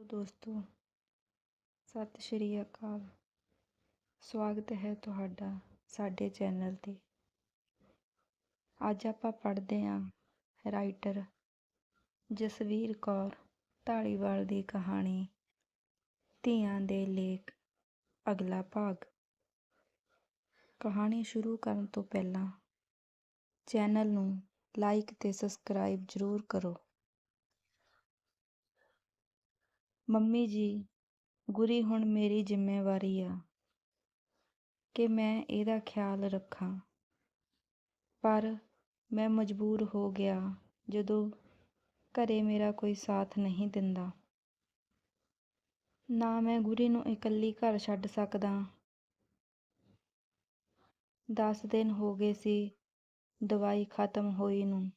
ਦੋਸਤੋ, ਸਤਿ ਸ਼੍ਰੀ ਅਕਾਲ। ਸਵਾਗਤ ਹੈ ਤੁਹਾਡਾ ਸਾਡੇ ਚੈਨਲ ਤੇ। ਅੱਜ ਆਪਾਂ ਪੜ੍ਹਦੇ ਹਾਂ ਰਾਈਟਰ ਜਸਵੀਰ ਕੌਰ ਢਾਲੀਵਾਲ ਦੀ ਕਹਾਣੀ, ਧੀਆਂ ਦੇ ਲੇਖ, ਅਗਲਾ ਭਾਗ। ਕਹਾਣੀ ਸ਼ੁਰੂ ਕਰਨ ਤੋਂ ਪਹਿਲਾਂ ਚੈਨਲ ਨੂੰ ਲਾਈਕ ਤੇ ਸਬਸਕ੍ਰਾਈਬ ਜ਼ਰੂਰ ਕਰੋ। ਮੰਮੀ ਜੀ, ਗੁਰੀ ਹੁਣ ਮੇਰੀ ਜ਼ਿੰਮੇਵਾਰੀ ਆ ਕਿ ਮੈਂ ਇਹਦਾ ਖਿਆਲ ਰੱਖਾਂ। ਪਰ ਮੈਂ ਮਜਬੂਰ ਹੋ ਗਿਆ ਜਦੋਂ ਘਰੇ ਮੇਰਾ ਕੋਈ ਸਾਥ ਨਹੀਂ ਦਿੰਦਾ। ਨਾ ਮੈਂ ਗੁਰੀ ਨੂੰ ਇਕੱਲੀ ਘਰ ਛੱਡ ਸਕਦਾ। ਦਸ ਦਿਨ ਹੋ ਗਏ ਸੀ, ਦਵਾਈ ਖਤਮ ਹੋਈ ਨੂੰ।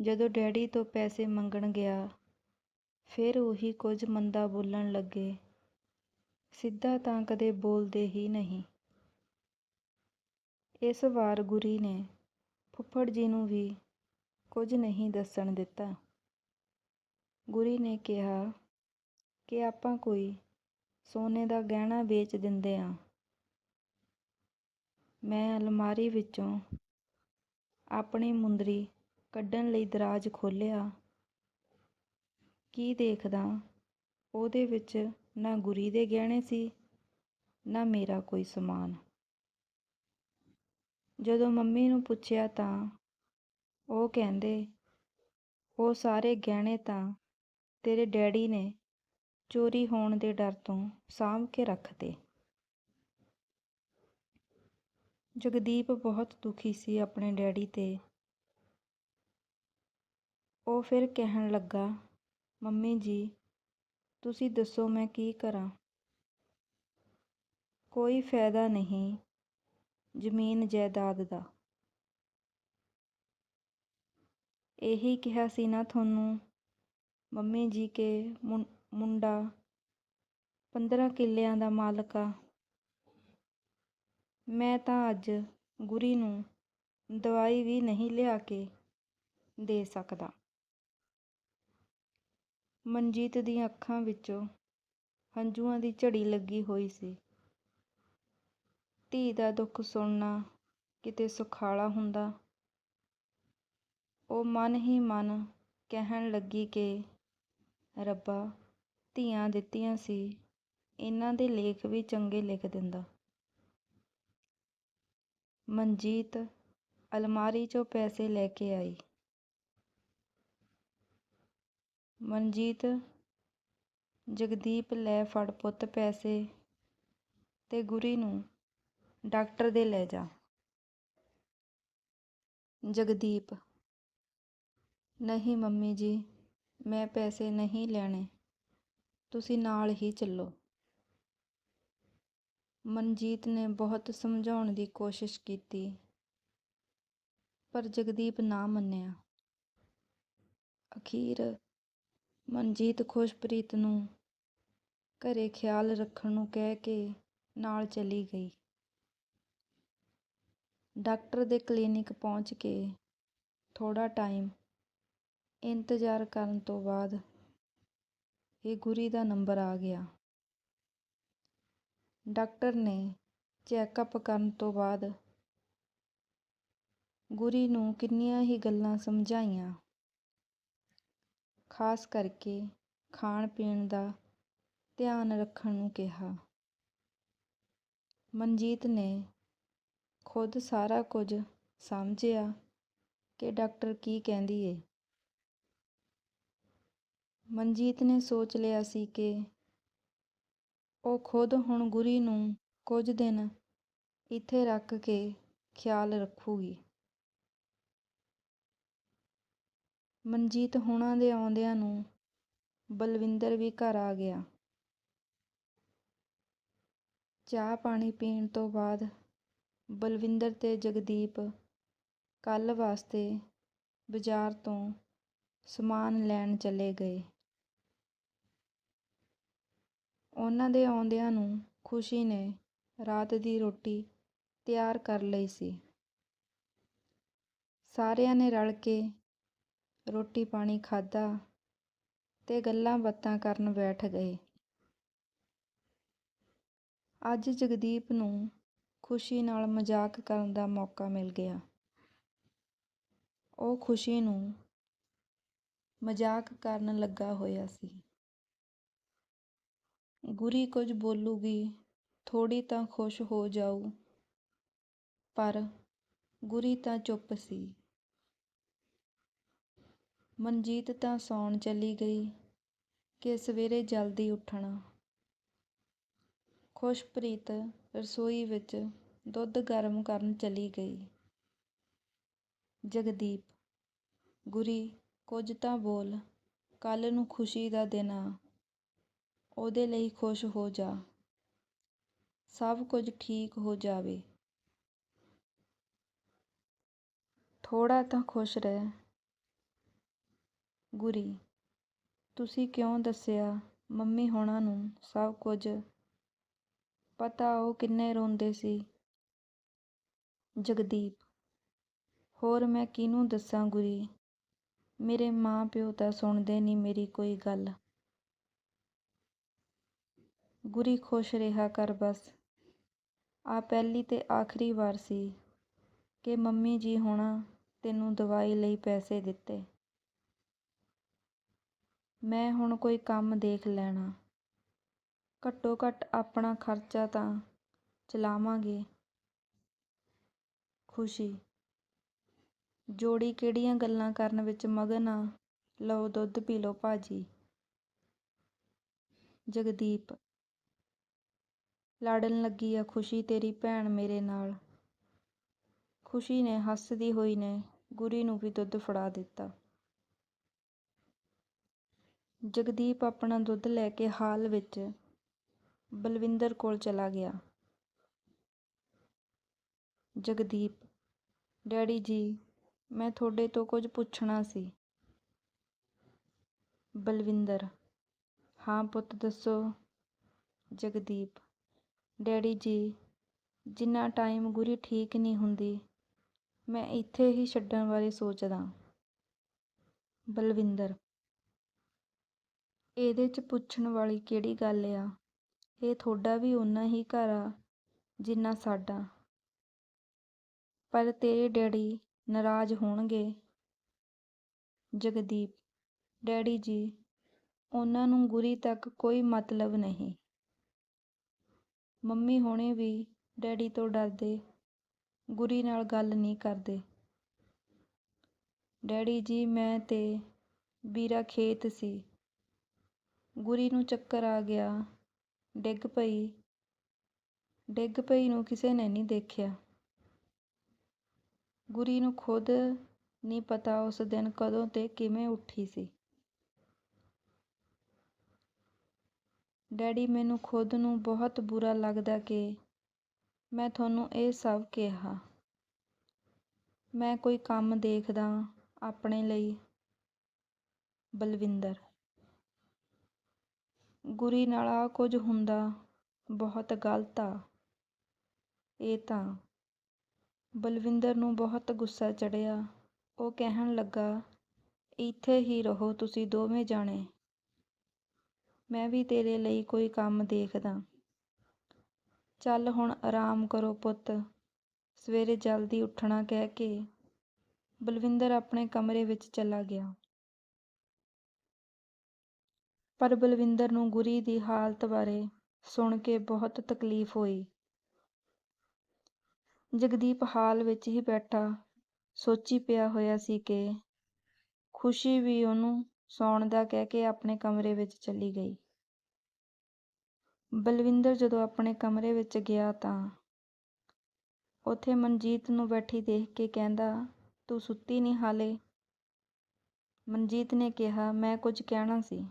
ਜਦੋਂ ਡੈਡੀ ਤੋਂ ਪੈਸੇ ਮੰਗਣ ਗਿਆ ਫਿਰ ਉਹੀ ਕੁਝ ਮੰਦਾ ਬੋਲਣ ਲੱਗੇ। ਸਿੱਧਾ ਤਾਂ ਕਦੇ ਬੋਲਦੇ ਹੀ ਨਹੀਂ। ਇਸ ਵਾਰ ਗੁਰੀ ਨੇ ਫੁੱਫੜ ਜੀ ਨੂੰ ਵੀ ਕੁਝ ਨਹੀਂ ਦੱਸਣ ਦਿੱਤਾ। ਗੁਰੀ ਨੇ ਕਿਹਾ ਕਿ ਆਪਾਂ ਕੋਈ ਸੋਨੇ ਦਾ ਗਹਿਣਾ ਵੇਚ ਦਿੰਦੇ ਆ ਮੈਂ ਅਲਮਾਰੀ ਵਿੱਚੋਂ ਆਪਣੀ ਮੁੰਦਰੀ ਕੱਢਣ ਲਈ ਦਰਾਜ ਖੋਲ੍ਹਿਆ। ਕੀ ਦੇਖਦਾ? ਉਹਦੇ ਵਿੱਚ ਨਾ ਗੁਰੀ ਦੇ ਗਹਿਣੇ ਸੀ, ਨਾ ਮੇਰਾ ਕੋਈ ਸਮਾਨ। ਜਦੋਂ ਮੰਮੀ ਨੂੰ ਪੁੱਛਿਆ ਤਾਂ ਉਹ ਕਹਿੰਦੇ, ਉਹ ਸਾਰੇ ਗਹਿਣੇ ਤਾਂ ਤੇਰੇ ਡੈਡੀ ਨੇ ਚੋਰੀ ਹੋਣ ਦੇ ਡਰ ਤੋਂ ਸਾਂਭ ਕੇ ਰੱਖਦੇ ਜਗਦੀਪ ਬਹੁਤ ਦੁਖੀ ਸੀ ਆਪਣੇ ਡੈਡੀ ਤੇ। ਉਹ ਫਿਰ ਕਹਿਣ ਲੱਗਾ ਮੰਮੀ ਜੀ, ਤੁਸੀਂ ਦੱਸੋ ਮੈਂ ਕੀ ਕਰਾਂ? ਕੋਈ ਫਾਇਦਾ ਨਹੀਂ ਜ਼ਮੀਨ ਜਾਇਦਾਦ ਦਾ। ਇਹੀ ਕਿਹਾ ਸੀ ਨਾ ਤੁਹਾਨੂੰ ਮੰਮੀ ਜੀ ਕੇ ਮੁੰਡਾ 15 ਕਿੱਲਿਆਂ ਦਾ ਮਾਲਕ ਆ। ਮੈਂ ਤਾਂ ਅੱਜ ਗੁਰੀ ਨੂੰ ਦਵਾਈ ਵੀ ਨਹੀਂ ਲਿਆ ਕੇ ਦੇ ਸਕਦਾ। ਮਨਜੀਤ ਦੀਆਂ ਅੱਖਾਂ ਵਿੱਚੋਂ ਹੰਝੂਆਂ ਦੀ ਝੜੀ ਲੱਗੀ ਹੋਈ ਸੀ। ਧੀ ਦਾ ਦੁੱਖ ਸੁਣਨਾ ਕਿਤੇ ਸੁਖਾਲਾ ਹੁੰਦਾ। ਉਹ ਮਨ ਹੀ ਮਨ ਕਹਿਣ ਲੱਗੀ ਕਿ ਰੱਬਾ, ਧੀਆਂ ਦਿੱਤੀਆਂ ਸੀ, ਇਹਨਾਂ ਦੇ ਲੇਖ ਵੀ ਚੰਗੇ ਲਿਖ ਦਿੰਦਾ। ਮਨਜੀਤ ਅਲਮਾਰੀ 'ਚੋਂ ਪੈਸੇ ਲੈ ਕੇ ਆਈ। ਮਨਜੀਤ, ਜਗਦੀਪ ਲੈ ਫੜ ਪੁੱਤ ਪੈਸੇ ਤੇ ਗੁਰੀ ਨੂੰ ਡਾਕਟਰ ਦੇ ਲੈ ਜਾ। ਜਗਦੀਪ, ਨਹੀਂ ਮੰਮੀ ਜੀ, ਮੈਂ ਪੈਸੇ ਨਹੀਂ ਲੈਣੇ, ਤੁਸੀਂ ਨਾਲ ਹੀ ਚੱਲੋ। ਮਨਜੀਤ ਨੇ ਬਹੁਤ ਸਮਝਾਉਣ ਦੀ ਕੋਸ਼ਿਸ਼ ਕੀਤੀ, ਪਰ ਜਗਦੀਪ ਨਾ ਮੰਨਿਆ। ਅਖੀਰ ਮਨਜੀਤ ਖੁਸ਼ਪ੍ਰੀਤ ਨੂੰ ਘਰੇ ਖਿਆਲ ਰੱਖਣ ਨੂੰ ਕਹਿ ਕੇ ਨਾਲ ਚਲੀ ਗਈ। ਡਾਕਟਰ ਦੇ ਕਲੀਨਿਕ ਪਹੁੰਚ ਕੇ ਥੋੜਾ ਟਾਈਮ ਇੰਤਜ਼ਾਰ ਕਰਨ ਤੋਂ ਬਾਅਦ ਇਹ ਗੁਰੀ ਦਾ ਨੰਬਰ ਆ ਗਿਆ। ਡਾਕਟਰ ਨੇ ਚੈੱਕਅਪ ਕਰਨ ਤੋਂ ਬਾਅਦ ਗੁਰੀ ਨੂੰ ਕਿੰਨੀਆਂ ਹੀ ਗੱਲਾਂ ਸਮਝਾਈਆਂ। ਖਾਸ ਕਰਕੇ ਖਾਣ ਪੀਣ ਦਾ ਧਿਆਨ ਰੱਖਣ ਨੂੰ ਕਿਹਾ। ਮਨਜੀਤ ਨੇ ਖੁਦ ਸਾਰਾ ਕੁਝ ਸਮਝਿਆ ਕਿ ਡਾਕਟਰ ਕੀ ਕਹਿੰਦੀ ਏ। ਮਨਜੀਤ ਨੇ ਸੋਚ ਲਿਆ ਸੀ ਕਿ ਉਹ ਖੁਦ ਹੁਣ ਗੁਰੀ ਨੂੰ ਕੁਝ ਦਿਨ ਇੱਥੇ ਰੱਖ ਕੇ ਖਿਆਲ ਰੱਖੂਗੀ। ਮਨਜੀਤ ਹੁਣਾਂ ਦੇ ਆਉਂਦਿਆਂ ਨੂੰ ਬਲਵਿੰਦਰ ਵੀ ਘਰ ਆ ਗਿਆ। ਚਾਹ ਪਾਣੀ ਪੀਣ ਤੋਂ ਬਾਅਦ ਬਲਵਿੰਦਰ ਤੇ ਜਗਦੀਪ ਕੱਲ ਵਾਸਤੇ ਬਾਜ਼ਾਰ ਤੋਂ ਸਮਾਨ ਲੈਣ ਚਲੇ ਗਏ। ਉਹਨਾਂ ਦੇ ਆਉਂਦਿਆਂ ਨੂੰ ਖੁਸ਼ੀ ਨੇ ਰਾਤ ਦੀ ਰੋਟੀ ਤਿਆਰ ਕਰ ਲਈ ਸੀ। ਸਾਰਿਆਂ ਨੇ ਰਲ ਕੇ ਰੋਟੀ ਪਾਣੀ ਖਾਧਾ ਤੇ ਗੱਲਾਂ ਬਾਤਾਂ ਕਰਨ ਬੈਠ ਗਏ। ਅੱਜ ਜਗਦੀਪ ਨੂੰ ਖੁਸ਼ੀ ਨਾਲ ਮਜ਼ਾਕ ਕਰਨ ਦਾ ਮੌਕਾ ਮਿਲ ਗਿਆ। ਉਹ ਖੁਸ਼ੀ ਨੂੰ ਮਜ਼ਾਕ ਕਰਨ ਲੱਗਾ ਹੋਇਆ ਸੀ। ਗੁਰੀ ਕੁਝ ਬੋਲੂਗੀ, ਥੋੜ੍ਹੀ ਤਾਂ ਖੁਸ਼ ਹੋ ਜਾਊ, ਪਰ ਗੁਰੀ ਤਾਂ ਚੁੱਪ ਸੀ। ਮਨਜੀਤ ਤਾਂ ਸੌਣ ਚਲੀ ਗਈ ਕਿ ਸਵੇਰੇ ਜਲਦੀ ਉੱਠਣਾ। ਖੁਸ਼ਪ੍ਰੀਤ ਰਸੋਈ ਵਿੱਚ ਦੁੱਧ ਗਰਮ ਕਰਨ ਚਲੀ ਗਈ। ਜਗਦੀਪ, ਗੁਰੀ, ਕੁਝ ਤਾਂ ਬੋਲ ਕੱਲ੍ਹ ਨੂੰ ਖੁਸ਼ੀ ਦਾ ਦਿਨ ਆ, ਉਹਦੇ ਲਈ ਖੁਸ਼ ਹੋ ਜਾ। ਸਭ ਕੁਝ ਠੀਕ ਹੋ ਜਾਵੇ। ਥੋੜ੍ਹਾ ਤਾਂ ਖੁਸ਼ ਰਹਿ। ਗੁਰੀ, ਤੁਸੀਂ ਕਿਉਂ ਦੱਸਿਆ ਮੰਮੀ ਹੋਣਾ ਨੂੰ ਸਭ ਕੁਝ ਪਤਾ ਉਹ ਕਿੰਨੇ ਰੋਂਦੇ ਸੀ। ਜਗਦੀਪ, ਹੋਰ ਮੈਂ ਕਿਹਨੂੰ ਦੱਸਾਂ ਗੁਰੀ ਮੇਰੇ ਮਾਂ ਪਿਓ ਤਾਂ ਸੁਣਦੇ ਨਹੀਂ ਮੇਰੀ ਕੋਈ ਗੱਲ। ਗੁਰੀ ਖੁਸ਼ ਰਿਹਾ ਕਰ ਬਸ। ਆ ਪਹਿਲੀ ਤੇ ਆਖ਼ਰੀ ਵਾਰ ਸੀ ਕਿ ਮੰਮੀ ਜੀ ਹੋਣਾ ਤੈਨੂੰ ਦਵਾਈ ਲਈ ਪੈਸੇ ਦਿੱਤੇ। ਮੈਂ ਹੁਣ ਕੋਈ ਕੰਮ ਦੇਖ ਲੈਣਾ। ਘੱਟੋ ਘੱਟ ਆਪਣਾ ਖ਼ਰਚਾ ਤਾਂ ਚਲਾਵਾਂਗੇ। ਖੁਸ਼ੀ ਜੋੜੀ ਕਿਹੜੀਆਂ ਗੱਲਾਂ ਕਰਨ ਵਿੱਚ ਮਗਨ ਆ ਲਓ ਦੁੱਧ ਪੀ ਲਓ ਭਾਜੀ। ਜਗਦੀਪ ਲੜਨ ਲੱਗੀ ਆ ਖੁਸ਼ੀ ਤੇਰੀ ਭੈਣ ਮੇਰੇ ਨਾਲ। ਖੁਸ਼ੀ ਨੇ ਹੱਸਦੀ ਹੋਈ ਨੇ ਗੁਰੀ ਨੂੰ ਵੀ ਦੁੱਧ ਫੜਾ ਦਿੱਤਾ। ਜਗਦੀਪ ਆਪਣਾ ਦੁੱਧ ਲੈ ਕੇ ਹਾਲ ਵਿੱਚ ਬਲਵਿੰਦਰ ਕੋਲ ਚਲਾ ਗਿਆ। ਜਗਦੀਪ, ਡੈਡੀ ਜੀ, ਮੈਂ ਤੁਹਾਡੇ ਤੋਂ ਕੁਝ ਪੁੱਛਣਾ ਸੀ। ਬਲਵਿੰਦਰ, ਹਾਂ ਪੁੱਤ ਦੱਸੋ। ਜਗਦੀਪ, ਡੈਡੀ ਜੀ, ਜਿੰਨਾ ਟਾਈਮ ਗੁਰੀ ਠੀਕ ਨਹੀਂ ਹੁੰਦੀ, ਮੈਂ ਇੱਥੇ ਹੀ ਛੱਡਣ ਬਾਰੇ ਸੋਚਦਾ। ਬਲਵਿੰਦਰ ਇਹਦੇ ਚ ਪੁੱਛਣ ਵਾਲੀ ਕਿਹੜੀ ਗੱਲ ਆ ਇਹ ਤੁਹਾਡਾ ਵੀ ਓਨਾ ਹੀ ਘਰ ਆ ਜਿੰਨਾ ਸਾਡਾ। ਪਰ ਤੇਰੇ ਡੈਡੀ ਨਾਰਾਜ਼ ਹੋਣਗੇ। ਜਗਦੀਪ, ਡੈਡੀ ਜੀ ਉਹਨਾਂ ਨੂੰ ਗੁਰੀ ਤੱਕ ਕੋਈ ਮਤਲਬ ਨਹੀਂ। ਮੰਮੀ ਹੁਣੀ ਵੀ ਡੈਡੀ ਤੋਂ ਡਰਦੇ, ਗੁਰੀ ਨਾਲ ਗੱਲ ਨਹੀਂ ਕਰਦੇ। ਡੈਡੀ ਜੀ, ਮੈਂ ਤੇ ਵੀਰਾ ਖੇਤ ਸੀ ਗੁਰੀ ਨੂੰ ਚੱਕਰ ਆ ਗਿਆ ਡਿੱਗ ਪਈ। ਡਿੱਗ ਪਈ ਨੂੰ ਕਿਸੇ ਨੇ ਨਹੀਂ ਦੇਖਿਆ। ਗੁਰੀ ਨੂੰ ਖ਼ੁਦ ਨਹੀਂ ਪਤਾ ਉਸ ਦਿਨ ਕਦੋਂ ਤੇ ਕਿਵੇਂ ਉੱਠੀ ਸੀ। ਡੈਡੀ, ਮੈਨੂੰ ਖ਼ੁਦ ਨੂੰ ਬਹੁਤ ਬੁਰਾ ਲੱਗਦਾ ਕਿ ਮੈਂ ਤੁਹਾਨੂੰ ਇਹ ਸਭ ਕਿਹਾ। ਮੈਂ ਕੋਈ ਕੰਮ ਦੇਖਦਾ ਆਪਣੇ ਲਈ। ਬਲਵਿੰਦਰ ਗੁਰੀ ਨਾਲ ਆਹ ਕੁਝ ਹੁੰਦਾ, ਬਹੁਤ ਗਲਤ ਆ ਇਹ ਤਾਂ। ਬਲਵਿੰਦਰ ਨੂੰ ਬਹੁਤ ਗੁੱਸਾ ਚੜ੍ਹਿਆ ਉਹ ਕਹਿਣ ਲੱਗਾ, ਇੱਥੇ ਹੀ ਰਹੋ ਤੁਸੀਂ ਦੋਵੇਂ ਜਾਣੇ। ਮੈਂ ਵੀ ਤੇਰੇ ਲਈ ਕੋਈ ਕੰਮ ਦੇਖਦਾ। ਚੱਲ ਹੁਣ ਆਰਾਮ ਕਰੋ ਪੁੱਤ ਸਵੇਰੇ ਜਲਦੀ ਉੱਠਣਾ ਕਹਿ ਕੇ ਬਲਵਿੰਦਰ ਆਪਣੇ ਕਮਰੇ ਵਿੱਚ ਚਲਾ ਗਿਆ। ਪਰ ਬਲਵਿੰਦਰ ਨੂੰ ਗੁਰੀ ਦੀ ਹਾਲਤ ਬਾਰੇ ਸੁਣ ਕੇ ਬਹੁਤ ਤਕਲੀਫ਼ ਹੋਈ। ਜਗਦੀਪ ਹਾਲ ਵਿੱਚ ਹੀ ਬੈਠਾ, ਸੋਚੀ ਪਿਆ ਹੋਇਆ ਸੀ ਕਿ ਖੁਸ਼ੀ ਵੀ ਉਹਨੂੰ ਸੌਣ ਦਾ ਕਹਿ ਕੇ ਆਪਣੇ ਕਮਰੇ ਵਿੱਚ ਚਲੀ ਗਈ। ਬਲਵਿੰਦਰ ਜਦੋਂ ਆਪਣੇ ਕਮਰੇ ਵਿੱਚ ਗਿਆ ਤਾਂ ਉੱਥੇ ਮਨਜੀਤ ਨੂੰ ਬੈਠੀ ਦੇਖ ਕੇ ਕਹਿੰਦਾ, ਤੂੰ ਸੁੱਤੀ ਨਹੀਂ ਹਾਲੇ। ਮਨਜੀਤ ਨੇ ਕਿਹਾ, ਮੈਂ ਕੁਝ ਕਹਿਣਾ ਸੀ।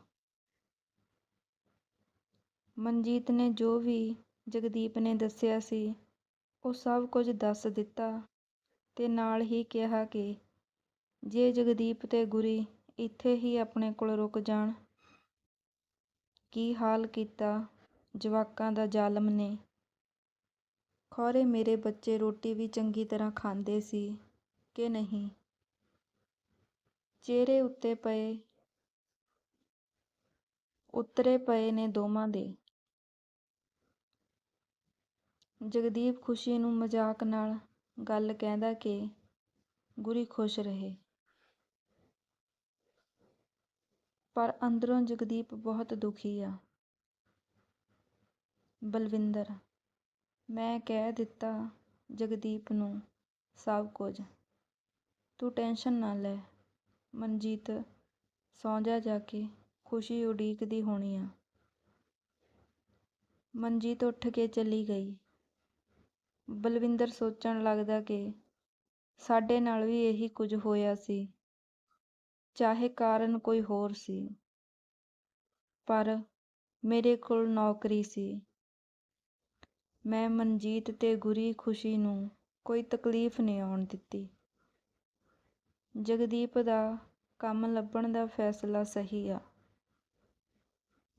ਮਨਜੀਤ ਨੇ ਜੋ ਵੀ ਜਗਦੀਪ ਨੇ ਦੱਸਿਆ ਸੀ, ਉਹ ਸਭ ਕੁਝ ਦੱਸ ਦਿੱਤਾ ਤੇ ਨਾਲ ਹੀ ਕਿਹਾ ਕਿ ਜੇ ਜਗਦੀਪ ਤੇ ਗੁਰੀ ਇੱਥੇ ਹੀ ਆਪਣੇ ਕੋਲ ਰੁਕ ਜਾਣ। ਕੀ ਹਾਲ ਕੀਤਾ ਜਵਾਕਾਂ ਦਾ ਜ਼ਾਲਮ ਨੇ। ਖੌਰੇ ਮੇਰੇ ਬੱਚੇ ਰੋਟੀ ਵੀ ਚੰਗੀ ਤਰ੍ਹਾਂ ਖਾਂਦੇ ਸੀ ਕਿ ਨਹੀਂ। ਚਿਹਰੇ ਉੱਤੇ ਪਏ, ਉਤਰੇ ਪਏ ਨੇ ਦੋਵਾਂ ਦੇ ਜਗਦੀਪ ਖੁਸ਼ੀ ਨੂੰ ਮਜ਼ਾਕ ਨਾਲ ਗੱਲ ਕਹਿੰਦਾ ਕਿ ਗੁਰੀ ਖੁਸ਼ ਰਹੇ। ਪਰ ਅੰਦਰੋਂ ਜਗਦੀਪ ਬਹੁਤ ਦੁਖੀ ਆ। ਬਲਵਿੰਦਰ, ਮੈਂ ਕਹਿ ਦਿੱਤਾ ਜਗਦੀਪ ਨੂੰ ਸਭ ਕੁਝ। ਤੂੰ ਟੈਨਸ਼ਨ ਨਾ ਲੈ, ਮਨਜੀਤ ਸੌਂ ਜਾ ਜਾ ਕੇ ਖੁਸ਼ੀ ਉਡੀਕਦੀ ਹੋਣੀ ਆ। ਮਨਜੀਤ ਉੱਠ ਕੇ ਚਲੀ ਗਈ। ਬਲਵਿੰਦਰ ਸੋਚਣ ਲੱਗਦਾ ਕਿ ਸਾਡੇ ਨਾਲ ਵੀ ਇਹੀ ਕੁਝ ਹੋਇਆ ਸੀ, ਚਾਹੇ ਕਾਰਨ ਕੋਈ ਹੋਰ ਸੀ। ਪਰ ਮੇਰੇ ਕੋਲ ਨੌਕਰੀ ਸੀ। ਮੈਂ ਮਨਜੀਤ ਤੇ ਗੁਰੀ ਖੁਸ਼ੀ ਨੂੰ ਕੋਈ ਤਕਲੀਫ ਨਹੀਂ ਆਉਣ ਦਿੱਤੀ। ਜਗਦੀਪ ਦਾ ਕੰਮ ਲੱਭਣ ਦਾ ਫੈਸਲਾ ਸਹੀ ਆ।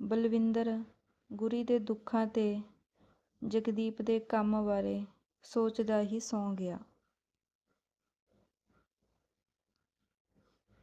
ਬਲਵਿੰਦਰ ਗੁਰੀ ਦੇ ਦੁੱਖਾਂ ਤੇ ਜਗਦੀਪ ਦੇ ਕੰਮ ਬਾਰੇ ਸੋਚਦਾ ਹੀ ਸੌਂ ਗਿਆ।